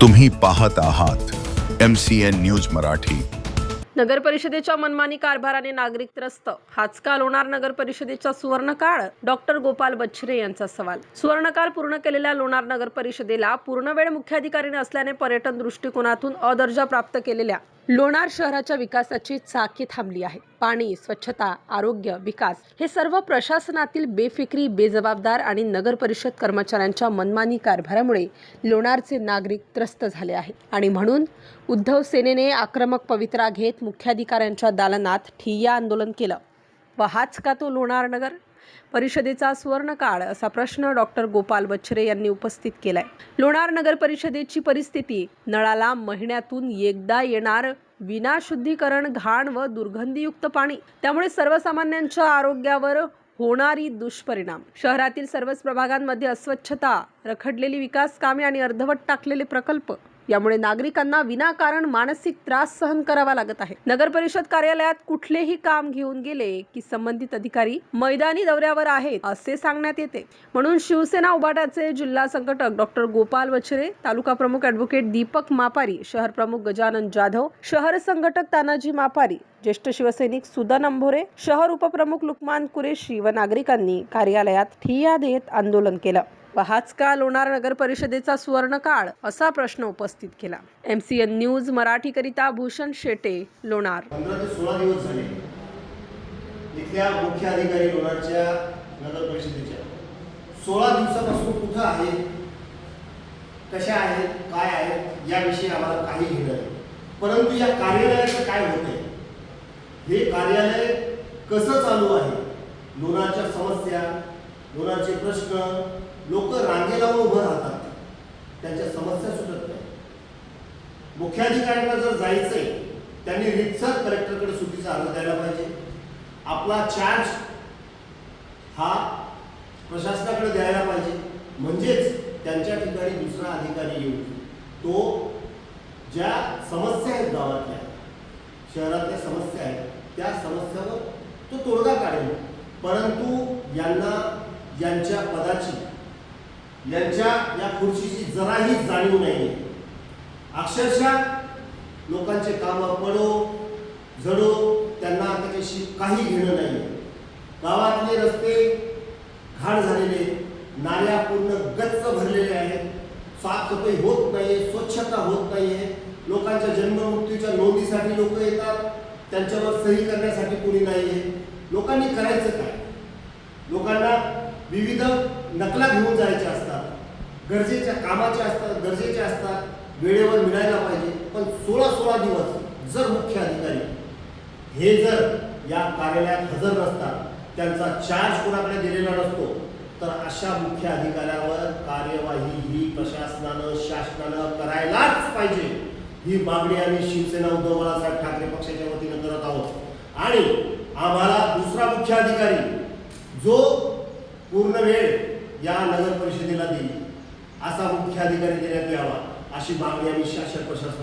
तुम्ही पाहत आहात M C N news Marathi. नगर परिषदेच्या मनमानी कारभाराने नागरिक त्रस्त. हाच काल लोणार नगर परिषदेचा सुवर्णकाळ? डॉक्टर गोपाल बच्छरे यांचा सवाल. सुवर्णकाळ पूर्ण केलेल्या लोणार नगर परिषदेला पूर्णवेळ मुख्याधिकारी असल्याने पर्यटन दृष्टिकोनातून अदर्जा प्राप्त केलेल्या लोणार शहराच्या विकासाची चाकी थांबली आहे. पाणी स्वच्छता आरोग्य विकास हे सर्व प्रशासनातील बेफिक्री बेजबाबदार आणि नगर परिषद कर्मचाऱ्यांच्या मनमानी कारभारामुळे लोणारचे नागरिक त्रस्त झाले आहेत आणि म्हणून उद्धव सेनेने आक्रमक पवित्रा घेत मुख्याधिकाऱ्यांच्या दालनात ठिय्या आंदोलन केलं. व हाच का तो लोणार नगर? परिषदेचा सुवर्णकाळ असा प्रश्न डॉक्टर गोपाल बच्छरे यांनी उपस्थित केलाय. लोणार नगर परिषदेची परिस्थिती नळाला महिन्यातून एकदा येणार विनाशुद्धीकरण घाण व दुर्गंधीयुक्त पाणी. त्यामुळे सर्वसामान्यांच्या आरोग्यावर होणारी दुष्परिणाम. शहरातील सर्वच प्रभागांमध्ये अस्वच्छता रखडलेली विकास कामे आणि अर्धवट टाकलेले प्रकल्प यामुळे नागरिकांना विनाकारण मानसिक त्रास सहन करावा लागत आहे. नगर परिषद कार्यालयात कुठलेही काम घेऊन गेले की संबंधित अधिकारी मैदानी दौऱ्यावर आहेत असे सांगण्यात येते. म्हणून शिवसेना उभाटाचे जिल्हा संघटक डॉक्टर गोपाल वचरे तालुका प्रमुख ॲडव्होकेट दीपक मापारी शहर प्रमुख गजानन जाधव शहर संघटक तानाजी मापारी ज्येष्ठ शिवसैनिक सुदन अंभोरे शहर उपप्रमुख लुकमान कुरेशी व नागरिकांनी कार्यालयात ठिय्या देत आंदोलन केलं. व हाच का लोणार नगर परिषदेचा सुवर्ण काळ असा प्रश्न उपस्थित केला. एम सी एन न्यूज मराठीकरिता भूषण शेटे लोणार. पंधरा ते सोळा दिवस झाले इथल्या मुख्य अधिकारी लोणारच्या नगर परिषदेच्या सोळा दिवसापासून कुठं आहे कशा आहेत? काय आहेत? याविषयी आम्हाला काही घेणं नाही. परंतु या कार्यालयाचं काय होतंय? हे कार्यालय कसं चालू आहे? लोणारच्या समस्या मुलांचे प्रश्न लोक रांगेला उभं राहतात. त्यांच्या समस्या सुटत नाही. मुख्याधिकाऱ्यांना जर जायचंय त्यांनी रितसर कलेक्टरकडे सुट्टीचा अर्ज द्यायला पाहिजे. आपला चार्ज हा प्रशासनाकडे द्यायला पाहिजे. म्हणजेच त्यांच्या ठिकाणी दुसरा अधिकारी येऊन तो ज्या समस्या आहेत गावातल्या शहरातल्या समस्या आहेत त्या समस्यावर तो तोडगा काढेल. परंतु यांना यांच्या पदाची यांच्या या खुर्चीची जराही जाणीव नाही. अक्षरशः लोकांचे कामं पडो झडो त्यांना त्याच्याशी काही घेणं नाही. गावातले रस्ते घाण झालेले नाल्या पूर्ण गच्च भरलेले आहेत. साफसफाई होत नाही स्वच्छता होत नाही आहे लोकांच्या जन्ममृत्यूच्या नोंदीसाठी लोक येतात त्यांच्यावर सही करण्यासाठी कोणी नाही आहे लोकांनी करायचं काय? लोकांना विविध नकला घेऊन जायच्या असतात. गरजेच्या कामाच्या असतात गरजेच्या असतात. वेळेवर मिळायला पाहिजे. पण सोळा सोळा दिवस जर मुख्य अधिकारी हे जर या कार्यालयात हजर नसतात त्यांचा चार्ज कोणाकडे दिलेला नसतो तर अशा मुख्य अधिकाऱ्यावर कार्यवाही ही प्रशासनानं शासनानं करायलाच पाहिजे. ही मागणी आम्ही शिवसेना उद्धव बाळासाहेब ठाकरे पक्षाच्या वतीनं करत आहोत. आणि आम्हाला दुसरा मुख्य अधिकारी जो पूर्ण वेळ या नगर परिषदेला देईल असा मुख्य अधिकारी देण्यात यावा अशी मागणी आम्ही शासन प्रशासन